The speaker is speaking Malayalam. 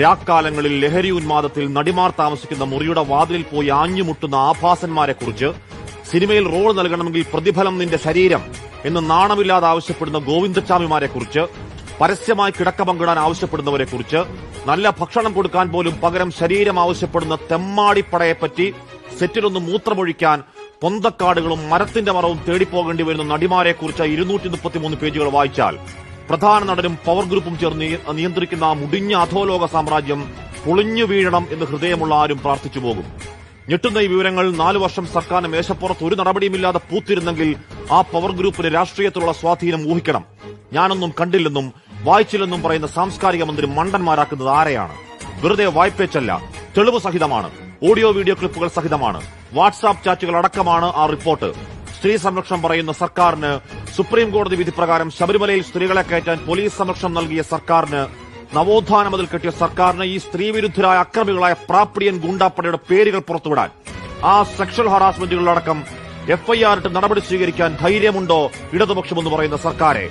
രാക്കാലങ്ങളിൽ ലഹരി ഉന്മാദത്തിൽ നടിമാർ താമസിക്കുന്ന മുറിയുടെ വാതിലിൽ പോയി ആഞ്ഞുമുട്ടുന്ന ആഭാസന്മാരെ കുറിച്ച് സിനിമയിൽ റോൾ നൽകണമെങ്കിൽ പ്രതിഫലം നിന്റെ ശരീരം എന്ന് നാണമില്ലാതെ ആവശ്യപ്പെടുന്ന ഗോവിന്ദച്ചാമിമാരെ കുറിച്ച് പരസ്യമായി കിടക്ക പങ്കിടാൻ ആവശ്യപ്പെടുന്നവരെ കുറിച്ച് നല്ല ഭക്ഷണം കൊടുക്കാൻ പോലും പകരം ശരീരം ആവശ്യപ്പെടുന്ന തെമ്മാടിപ്പടയെപ്പറ്റി സെറ്റിലൊന്ന് മൂത്രമൊഴിക്കാൻ പൊന്തക്കാടുകളും മരത്തിന്റെ മറവും തേടിപ്പോകേണ്ടി വരുന്ന നടിമാരെ കുറിച്ച് ഇരുന്നൂറ്റി മുപ്പത്തിമൂന്ന് പേജുകൾ വായിച്ചാൽ പ്രധാന നടനും പവർ ഗ്രൂപ്പും ചേർന്ന് നിയന്ത്രിക്കുന്ന മുടിഞ്ഞ അധോലോക സാമ്രാജ്യം പൊളിഞ്ഞു വീഴണം എന്ന് ഹൃദയമുള്ള ആരും പ്രാർത്ഥിച്ചു പോകും. ഞെട്ടുന്ന ഈ വിവരങ്ങൾ നാലു വർഷം സർക്കാർ മേശപ്പുറത്ത് ഒരു നടപടിയുമില്ലാതെ പൂത്തിരുന്നെങ്കിൽ ആ പവർ ഗ്രൂപ്പിന് രാഷ്ട്രീയത്തിലുള്ള സ്വാധീനം ഊഹിക്കണം. ഞാനൊന്നും കണ്ടില്ലെന്നും വായിച്ചില്ലെന്നും പറയുന്ന സാംസ്കാരിക മന്ത്രി മണ്ടന്മാരാക്കുന്നത് ആരെയാണ്? വെറുതെ വായ്പേച്ചല്ല തെളിവ് സഹിതമാണ്. ഓഡിയോ വീഡിയോ ക്ലിപ്പുകൾ സഹിതമാണ്. വാട്സാപ്പ് ചാറ്റുകൾ അടക്കമാണ് ആ റിപ്പോർട്ട്. സ്ത്രീ സംരക്ഷണം പറയുന്ന സർക്കാരിന് സുപ്രീം കോടതി വിധി പ്രകാരം ശബരിമലയിൽ സ്ത്രീകളെ കയറ്റാൻ പോലീസ് സംരക്ഷണം നൽകിയ സർക്കാരിന് നവോത്ഥാന മുതൽ കെട്ടിയ സർക്കാരിന് ഈ സ്ത്രീ വിരുദ്ധരായ അക്രമികളായ പ്രാപ്പിടിയൻ ഗുണ്ടാപ്പടയുടെ പേരുകൾ പുറത്തുവിടാൻ ആ സെക്ഷൽ ഹറാസ്മെന്റുകളടക്കം എഫ്ഐആർ ഇട്ട് നടപടി സ്വീകരിക്കാൻ ധൈര്യമുണ്ടോ ഇടതുപക്ഷമെന്ന് പറയുന്ന സർക്കാരെ.